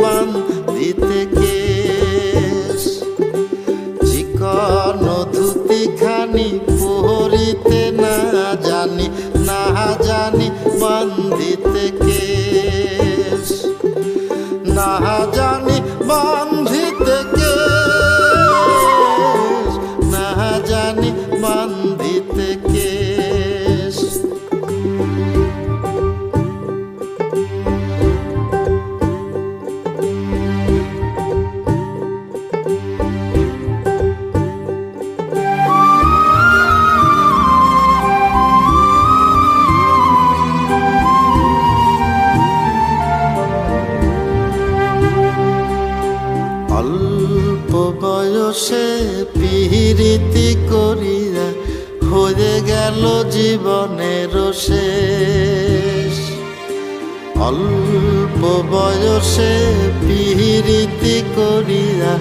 বান দিতে কেশ। চিকন ধুতি খানি পরিতে না জানি না জানি বান্ধিতে কে না জানি বান্ধিতে বয়সে পিহিরিতি করিয়া হয়ে গেল জীবনের শেষ। অল্প বয়সে পিহিরিতি করিয়া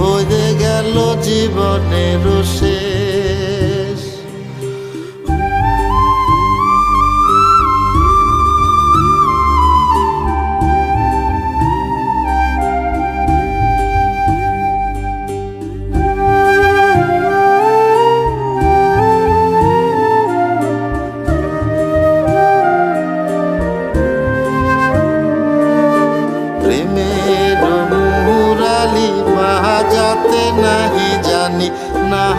হয়ে গেল জীবনের শেষ।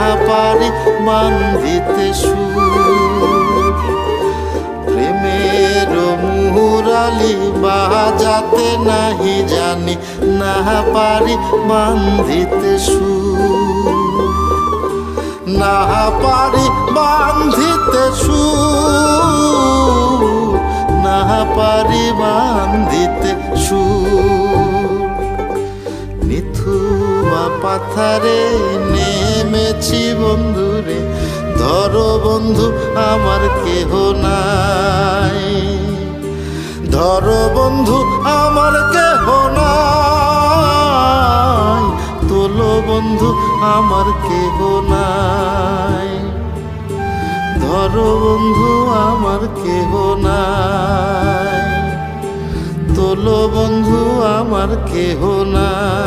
না পারি বান্ধিতে সুর। প্রেমের মুরালি বাজাতে নাহি জানি, না পারি বান্ধিতে সুর। না পারি বান্ধিতে সুর। না পারি বান্ধিতে সুর। মিথুয়া পাথারে নেমেছি বন্ধুরে। ধরো বন্ধু, আমার কেহ নাই। ধরো বন্ধু, আমার কেহ নাই। তোলো বন্ধু, আমার কেহ নাই। ধরো বন্ধু, আমার কেহ নাই। তোলো বন্ধু, আমার কেহ নাই।